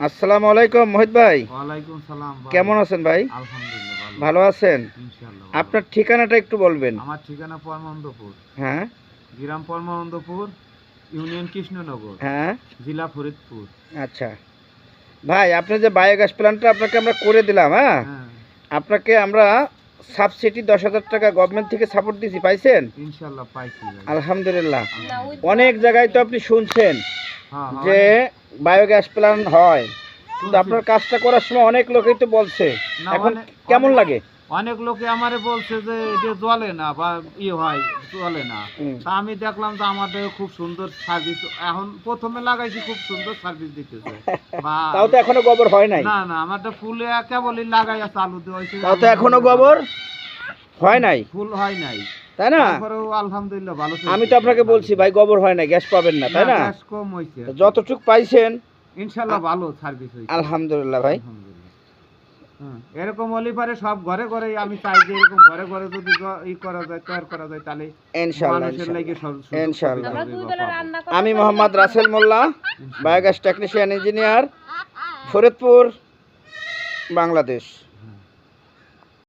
আসসালামু আলাইকুম মোহিত ভাই। ওয়ালাইকুম সালাম কেমন আছেন ভাই? আলহামদুলিল্লাহ ভালো। আছেন? ইনশাআল্লাহ আপনার ঠিকানাটা একটু বলবেন। আমার ঠিকানা পরমানন্দপুর। হ্যাঁ। গ্রাম পরমানন্দপুর ইউনিয়ন কৃষ্ণনগর। হ্যাঁ। জেলা ফরিদপুর। আচ্ছা। ভাই আপনি যে বায়োগ্যাস প্ল্যান্টটা আপনাকে আমরা করে দিলাম হ্যাঁ? হ্যাঁ। আপনাকে আমরা সাবসিডি দশ হাজার টাকা গভর্নমেন্ট থেকে সাপোর্ট দিয়েছি পাইছেন? ইনশাআল্লাহ পাইছি আলহামদুলিল্লাহ। অনেক জায়গায় তো আপনি শুনছেন। যে বায়োগ্যাস প্ল্যান্ট হয়। কিন্তু আপনার কাজটা করার সময় অনেক লোকই তো বলছে। এখন কেমন লাগে? অনেক লোকে আমারে বলছে যে এটা জ্বলে না বা ই হয় চলে না। তা আমি দেখলাম যে আমাদের খুব সুন্দর সার্ভিস এখন প্রথমে লাগাইছি খুব সুন্দর সার্ভিস দিতেছে। তাও তো এখনও গোবর হয় নাই? না না আমারটা ফুলে কেবলই লাগাই আছে আলু দিয়ে হয়েছে। তাও তো এখনও গোবর হয় নাই? ফুল হয় নাই। তাই না? আলহামদুলিল্লাহ ভালো আমি তো আপনাকে বলছি ভাই গোবর হয় না গ্যাস পাবেন না তাই না গ্যাস কম হয়েছে যতটুক পাইছেন ইনশাল্লাহ ভালো সার্ভিস হয়েছে আলহামদুলিল্লাহ ভাই। এরকম হলে পারে সব ঘরে ঘরে আমি চাই যে এরকম ঘরে ঘরে যদি ই করা যায় তৈরি করা যায় তাহলে ইনশাআল্লাহ ইনশাআল্লাহ। ইনশাআল্লাহ। আমি Mohammad Rasel Molla biogas technician engineer Faridpur Bangladesh.